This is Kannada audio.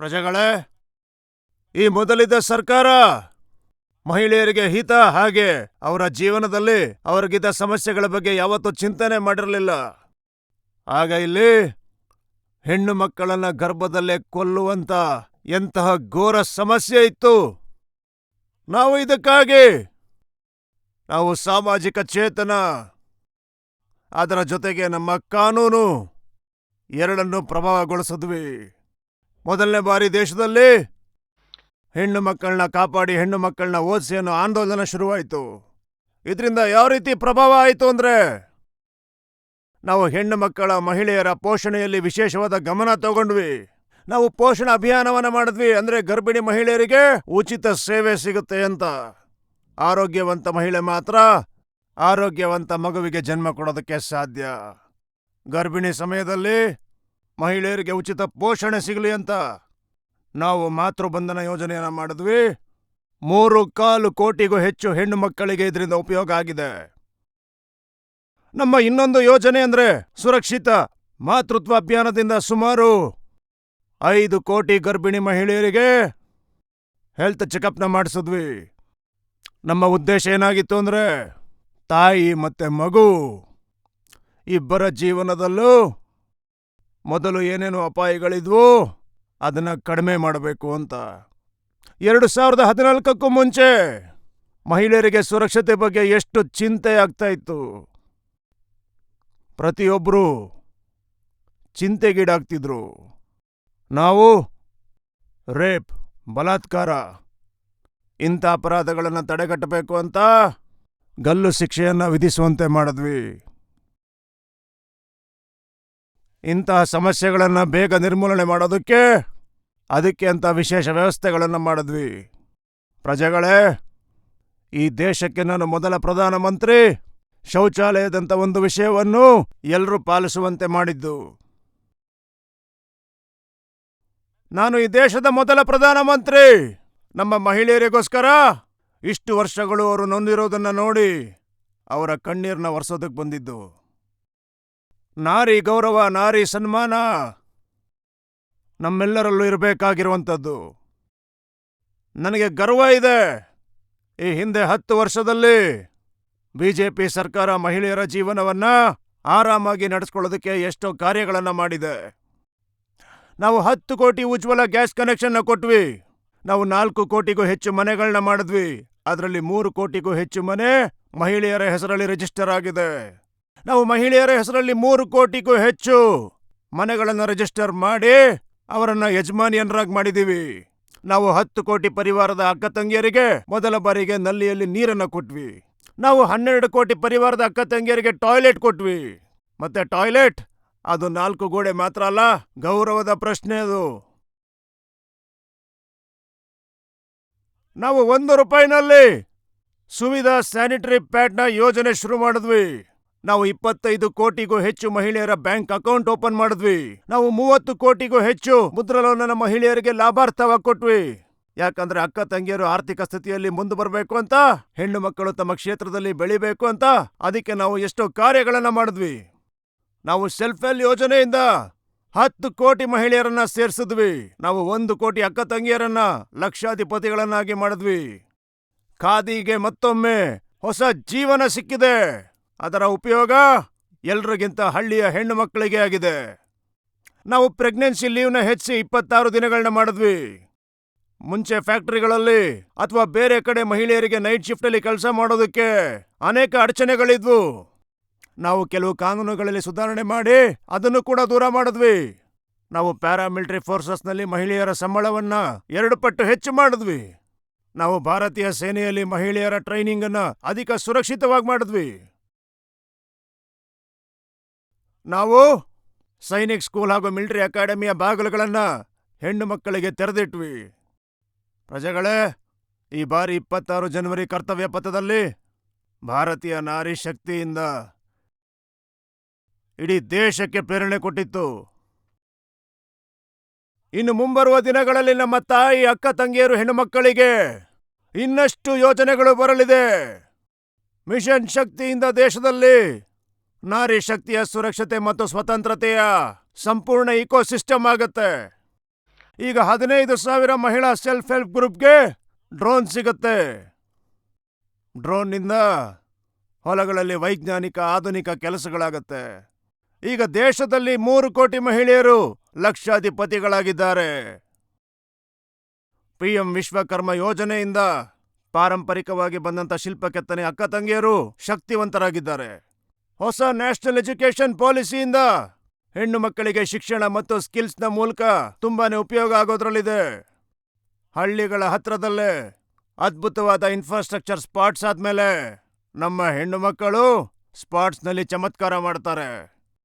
ಪ್ರಜೆಗಳೇ, ಈ ಮೊದಲಿದ್ದ ಸರ್ಕಾರ ಮಹಿಳೆಯರಿಗೆ ಹಿತ ಹಾಗೆ ಅವರ ಜೀವನದಲ್ಲಿ ಅವರಿಗಿದ್ದ ಸಮಸ್ಯೆಗಳ ಬಗ್ಗೆ ಯಾವತ್ತೂ ಚಿಂತನೆ ಮಾಡಿರಲಿಲ್ಲ. ಆಗ ಇಲ್ಲಿ ಹೆಣ್ಣು ಮಕ್ಕಳನ್ನ ಗರ್ಭದಲ್ಲೇ ಕೊಲ್ಲುವಂತ ಎಂತಹ ಘೋರ ಸಮಸ್ಯೆ ಇತ್ತು. ನಾವು ಇದಕ್ಕಾಗಿ, ನಾವು ಸಾಮಾಜಿಕ ಚೇತನ, ಅದರ ಜೊತೆಗೆ ನಮ್ಮ ಕಾನೂನು ಎರಡನ್ನು ಪ್ರಭಾವಗೊಳಿಸಿದ್ವಿ. ಮೊದಲನೇ ಬಾರಿ ದೇಶದಲ್ಲಿ ಹೆಣ್ಣು ಮಕ್ಕಳನ್ನ ಕಾಪಾಡಿ, ಹೆಣ್ಣು ಮಕ್ಕಳನ್ನ ಓದಿಸಿ ಅನ್ನೋ ಆಂದೋಲನ ಶುರುವಾಯಿತು. ಇದರಿಂದ ಯಾವ ರೀತಿ ಪ್ರಭಾವ ಆಯಿತು ಅಂದ್ರೆ, ನಾವು ಹೆಣ್ಣು ಮಕ್ಕಳ, ಮಹಿಳೆಯರ ಪೋಷಣೆಯಲ್ಲಿ ವಿಶೇಷವಾದ ಗಮನ ತಗೊಂಡ್ವಿ. ನಾವು ಪೋಷಣ ಅಭಿಯಾನವನ್ನ ಮಾಡಿದ್ವಿ ಅಂದ್ರೆ ಗರ್ಭಿಣಿ ಮಹಿಳೆಯರಿಗೆ ಉಚಿತ ಸೇವೆ ಸಿಗುತ್ತೆ ಅಂತ. ಆರೋಗ್ಯವಂತ ಮಹಿಳೆ ಮಾತ್ರ ಆರೋಗ್ಯವಂತ ಮಗುವಿಗೆ ಜನ್ಮ ಕೊಡೋದಕ್ಕೆ ಸಾಧ್ಯ. ಗರ್ಭಿಣಿ ಸಮಯದಲ್ಲಿ ಮಹಿಳೆಯರಿಗೆ ಉಚಿತ ಪೋಷಣೆ ಸಿಗಲಿ ಅಂತ ನಾವು ಮಾತೃಬಂಧನ ಯೋಜನೆಯನ್ನ ಮಾಡಿದ್ವಿ. ಮೂರು ಕಾಲು ಕೋಟಿಗೂ ಹೆಚ್ಚು ಹೆಣ್ಣು ಮಕ್ಕಳಿಗೆ ಇದರಿಂದ ಉಪಯೋಗ ಆಗಿದೆ. ನಮ್ಮ ಇನ್ನೊಂದು ಯೋಜನೆ ಅಂದ್ರೆ ಸುರಕ್ಷಿತ ಮಾತೃತ್ವ ಅಭಿಯಾನದಿಂದ ಸುಮಾರು ಐದು ಕೋಟಿ ಗರ್ಭಿಣಿ ಮಹಿಳೆಯರಿಗೆ ಹೆಲ್ತ್ ಚೆಕಪ್ನ ಮಾಡಿಸಿದ್ವಿ. ನಮ್ಮ ಉದ್ದೇಶ ಏನಾಗಿತ್ತು ಅಂದ್ರೆ ತಾಯಿ ಮತ್ತೆ ಮಗು ಇಬ್ಬರ ಜೀವನದಲ್ಲೂ ಮೊದಲು ಏನೇನು ಅಪಾಯಗಳಿದ್ವೋ ಅದನ್ನ ಕಡಿಮೆ ಮಾಡಬೇಕು ಅಂತ. ಎರಡು ಸಾವಿರದ ಹದಿನಾಲ್ಕಕ್ಕೂ ಮುಂಚೆ ಮಹಿಳೆಯರಿಗೆ ಸುರಕ್ಷತೆ ಬಗ್ಗೆ ಎಷ್ಟು ಚಿಂತೆ ಆಗ್ತಾ ಇತ್ತು. ಪ್ರತಿಯೊಬ್ಬರು ಚಿಂತೆಗೀಡಾಗ್ತಿದ್ರು. ನಾವು ರೇಪ್, ಬಲಾತ್ಕಾರ, ಇಂಥ ಅಪರಾಧಗಳನ್ನು ತಡೆಗಟ್ಟಬೇಕು ಅಂತ ಗಲ್ಲು ಶಿಕ್ಷೆಯನ್ನು ವಿಧಿಸುವಂತೆ ಮಾಡಿದ್ವಿ. ಇಂತಹ ಸಮಸ್ಯೆಗಳನ್ನು ಬೇಗ ನಿರ್ಮೂಲನೆ ಮಾಡೋದಕ್ಕೆ ಅದಕ್ಕೆ ಅಂತ ವಿಶೇಷ ವ್ಯವಸ್ಥೆಗಳನ್ನು ಮಾಡಿದ್ವಿ. ಪ್ರಜೆಗಳೇ, ಈ ದೇಶಕ್ಕೆ ನಾನು ಮೊದಲ ಪ್ರಧಾನಮಂತ್ರಿ ಶೌಚಾಲಯದಂಥ ಒಂದು ವಿಷಯವನ್ನು ಎಲ್ಲರೂ ಪಾಲಿಸುವಂತೆ ಮಾಡಿದ್ದು. ನಾನು ಈ ದೇಶದ ಮೊದಲ ಪ್ರಧಾನಮಂತ್ರಿ. ನಮ್ಮ ಮಹಿಳೆಯರಿಗೋಸ್ಕರ ಇಷ್ಟು ವರ್ಷಗಳು ಅವರು ನೊಂದಿರೋದನ್ನ ನೋಡಿ ಅವರ ಕಣ್ಣೀರನ್ನ ಒರೆಸೋದಕ್ಕೆ ಬಂದಿದ್ದು. ನಾರಿ ಗೌರವ, ನಾರಿ ಸನ್ಮಾನ. ನಮ್ಮೆಲ್ಲರಲ್ಲೂ ಇರಬೇಕಾಗಿರುವಂಥದ್ದು. ನನಗೆ ಗರ್ವ ಇದೆ. ಈ ಹಿಂದೆ ಹತ್ತು ವರ್ಷದಲ್ಲಿ ಬಿ ಜೆ ಪಿ ಸರ್ಕಾರ ಮಹಿಳೆಯರ ಜೀವನವನ್ನ ಆರಾಮಾಗಿ ನಡೆಸ್ಕೊಳ್ಳೋದಕ್ಕೆ ಎಷ್ಟೋ ಕಾರ್ಯಗಳನ್ನು ಮಾಡಿದೆ. ನಾವು ಹತ್ತು ಕೋಟಿ ಉಜ್ವಲ ಗ್ಯಾಸ್ ಕನೆಕ್ಷನ್ನ ಕೊಟ್ವಿ. ನಾವು ನಾಲ್ಕು ಕೋಟಿಗೂ ಹೆಚ್ಚು ಮನೆಗಳನ್ನ ಮಾಡಿದ್ವಿ. ಅದರಲ್ಲಿ ಮೂರು ಕೋಟಿಗೂ ಹೆಚ್ಚು ಮನೆ ಮಹಿಳೆಯರ ಹೆಸರಲ್ಲಿ ರಿಜಿಸ್ಟರ್ ಆಗಿದೆ. ನಾವು ಮಹಿಳೆಯರ ಹೆಸರಲ್ಲಿ ಮೂರು ಕೋಟಿಗೂ ಹೆಚ್ಚು ಮನೆಗಳನ್ನು ರಿಜಿಸ್ಟರ್ ಮಾಡಿ ಅವರನ್ನ ಯಜಮಾನಿಯನರಾಗಿ ಮಾಡಿದೀವಿ ನಾವು ಹತ್ತು ಕೋಟಿ ಪರಿವಾರದ ಅಕ್ಕ ತಂಗಿಯರಿಗೆ ಮೊದಲ ಬಾರಿಗೆ ನಲ್ಲಿಯಲ್ಲಿ ನೀರನ್ನ ಕೊಟ್ವಿ. ನಾವು ಹನ್ನೆರಡು ಕೋಟಿ ಪರಿವಾರದ ಅಕ್ಕ ತಂಗಿಯರಿಗೆ ಟಾಯ್ಲೆಟ್ ಕೊಟ್ವಿ. ಮತ್ತೆ ಟಾಯ್ಲೆಟ್? ಅದು ನಾಲ್ಕು ಗೋಡೆ ಮಾತ್ರ ಅಲ್ಲ, ಗೌರವದ ಪ್ರಶ್ನೆ ಅದು. ನಾವು ಒಂದು ರೂಪಾಯಿನಲ್ಲಿ ಸುವಿಧಾ ಸ್ಯಾನಿಟರಿ ಪ್ಯಾಡ್ನ ಯೋಜನೆ ಶುರು ಮಾಡಿದ್ವಿ. ನಾವು ಇಪ್ಪತ್ತೈದು ಕೋಟಿಗೂ ಹೆಚ್ಚು ಮಹಿಳೆಯರ ಬ್ಯಾಂಕ್ ಅಕೌಂಟ್ ಓಪನ್ ಮಾಡಿದ್ವಿ. ನಾವು ಮೂವತ್ತು ಕೋಟಿಗೂ ಹೆಚ್ಚು ಮುದ್ರಾ ಲೋನನ ಮಹಿಳೆಯರಿಗೆ ಲಾಭಾರ್ಥವಾಗಿ ಕೊಟ್ವಿ. ಯಾಕಂದ್ರೆ ಅಕ್ಕ ತಂಗಿಯರು ಆರ್ಥಿಕ ಸ್ಥಿತಿಯಲ್ಲಿ ಮುಂದೆ ಬರಬೇಕು ಅಂತ, ಹೆಣ್ಣು ಮಕ್ಕಳು ತಮ್ಮ ಕ್ಷೇತ್ರದಲ್ಲಿ ಬೆಳಿಬೇಕು ಅಂತ, ಅದಕ್ಕೆ ನಾವು ಎಷ್ಟೋ ಕಾರ್ಯಗಳನ್ನ ಮಾಡಿದ್ವಿ. ನಾವು ಸೆಲ್ಫ್ ಹೆಲ್ಪ್ ಯೋಜನೆಯಿಂದ ಹತ್ತು ಕೋಟಿ ಮಹಿಳೆಯರನ್ನ ಸೇರಿಸಿದ್ವಿ. ನಾವು ಒಂದು ಕೋಟಿ ಅಕ್ಕ ತಂಗಿಯರನ್ನ ಲಕ್ಷಾಧಿಪತಿಗಳನ್ನಾಗಿ ಮಾಡಿದ್ವಿ. ಖಾದಿಗೆ ಮತ್ತೊಮ್ಮೆ ಹೊಸ ಜೀವನ ಸಿಕ್ಕಿದೆ. ಅದರ ಉಪಯೋಗ ಎಲ್ರಿಗಿಂತ ಹಳ್ಳಿಯ ಹೆಣ್ಣು ಮಕ್ಕಳಿಗೆ ಆಗಿದೆ. ನಾವು ಪ್ರೆಗ್ನೆನ್ಸಿ ಲೀವ್ನ ಹೆಚ್ಚಿ ಇಪ್ಪತ್ತಾರು ದಿನಗಳನ್ನ ಮಾಡಿದ್ವಿ. ಮುಂಚೆ ಫ್ಯಾಕ್ಟರಿಗಳಲ್ಲಿ ಅಥವಾ ಬೇರೆ ಕಡೆ ಮಹಿಳೆಯರಿಗೆ ನೈಟ್ ಶಿಫ್ಟಲ್ಲಿ ಕೆಲಸ ಮಾಡೋದಕ್ಕೆ ಅನೇಕ ಅಡಚಣೆಗಳಿದ್ವು. ನಾವು ಕೆಲವು ಕಾನೂನುಗಳಲ್ಲಿ ಸುಧಾರಣೆ ಮಾಡಿ ಅದನ್ನು ಕೂಡ ದೂರ ಮಾಡಿದ್ವಿ. ನಾವು ಪ್ಯಾರಾಮಿಲಿಟರಿ ಫೋರ್ಸಸ್ನಲ್ಲಿ ಮಹಿಳೆಯರ ಸಂಬಳವನ್ನ ಎರಡು ಪಟ್ಟು ಹೆಚ್ಚು ಮಾಡಿದ್ವಿ. ನಾವು ಭಾರತೀಯ ಸೇನೆಯಲ್ಲಿ ಮಹಿಳೆಯರ ಟ್ರೈನಿಂಗ್ ಅನ್ನ ಅಧಿಕ ಸುರಕ್ಷಿತವಾಗಿ ಮಾಡಿದ್ವಿ. ನಾವು ಸೈನಿಕ್ ಸ್ಕೂಲ್ ಹಾಗೂ ಮಿಲಿಟರಿ ಅಕಾಡೆಮಿಯ ಬಾಗಿಲುಗಳನ್ನ ಹೆಣ್ಣು ಮಕ್ಕಳಿಗೆ ತೆರೆದಿಟ್ವಿ. ಪ್ರಜೆಗಳೇ, ಈ ಬಾರಿ ಇಪ್ಪತ್ತಾರು ಜನವರಿ ಕರ್ತವ್ಯ ಪಥದಲ್ಲಿ ಭಾರತೀಯ ನಾರಿ ಶಕ್ತಿಯಿಂದ ಇಡೀ ದೇಶಕ್ಕೆ ಪ್ರೇರಣೆ ಕೊಟ್ಟಿತ್ತು. ಇನ್ನು ಮುಂಬರುವ ದಿನಗಳಲ್ಲಿ ನಮ್ಮ ತಾಯಿ, ಅಕ್ಕ, ತಂಗಿಯರು ಹೆಣ್ಣುಮಕ್ಕಳಿಗೆ ಇನ್ನಷ್ಟು ಯೋಜನೆಗಳು ಬರಲಿದೆ. ಮಿಷನ್ ಶಕ್ತಿಯಿಂದ ದೇಶದಲ್ಲಿ ನಾರಿ ಶಕ್ತಿಯ ಸುರಕ್ಷತೆ ಮತ್ತು ಸ್ವತಂತ್ರತೆಯ ಸಂಪೂರ್ಣ ಇಕೋಸಿಸ್ಟಮ್ ಆಗುತ್ತೆ. ಈಗ ಹದಿನೈದು ಸಾವಿರ ಮಹಿಳಾ ಸೆಲ್ಫ್ ಹೆಲ್ಪ್ ಗ್ರೂಪ್ಗೆ ಡ್ರೋನ್ ಸಿಗುತ್ತೆ. ಡ್ರೋನ್ನಿಂದ ಹೊಲಗಳಲ್ಲಿ ವೈಜ್ಞಾನಿಕ, ಆಧುನಿಕ ಕೆಲಸಗಳಾಗತ್ತೆ. ಈಗ ದೇಶದಲ್ಲಿ ಮೂರು ಕೋಟಿ ಮಹಿಳೆಯರು ಲಕ್ಷಾಧಿಪತಿಗಳಾಗಿದ್ದಾರೆ. ಪಿಎಂ ವಿಶ್ವಕರ್ಮ ಯೋಜನೆಯಿಂದ ಪಾರಂಪರಿಕವಾಗಿ ಬಂದಂಥ ಶಿಲ್ಪ ಕೆತ್ತನೆ ಅಕ್ಕ ತಂಗಿಯರು ಶಕ್ತಿವಂತರಾಗಿದ್ದಾರೆ. ಹೊಸ ನ್ಯಾಷನಲ್ ಎಜುಕೇಶನ್ ಪಾಲಿಸಿಯಿಂದ ಹೆಣ್ಣು ಮಕ್ಕಳಿಗೆ ಶಿಕ್ಷಣ ಮತ್ತು ಸ್ಕಿಲ್ಸ್ನ ಮೂಲಕ ತುಂಬಾನೇ ಉಪಯೋಗ ಆಗೋದ್ರಲ್ಲಿದೆ. ಹಳ್ಳಿಗಳ ಹತ್ರದಲ್ಲೇ ಅದ್ಭುತವಾದ ಇನ್ಫ್ರಾಸ್ಟ್ರಕ್ಚರ್ ಸ್ಪಾಟ್ಸ್ ಆದ್ಮೇಲೆ ನಮ್ಮ ಹೆಣ್ಣು ಮಕ್ಕಳು ಸ್ಪಾಟ್ಸ್ನಲ್ಲಿ ಚಮತ್ಕಾರ ಮಾಡ್ತಾರೆ.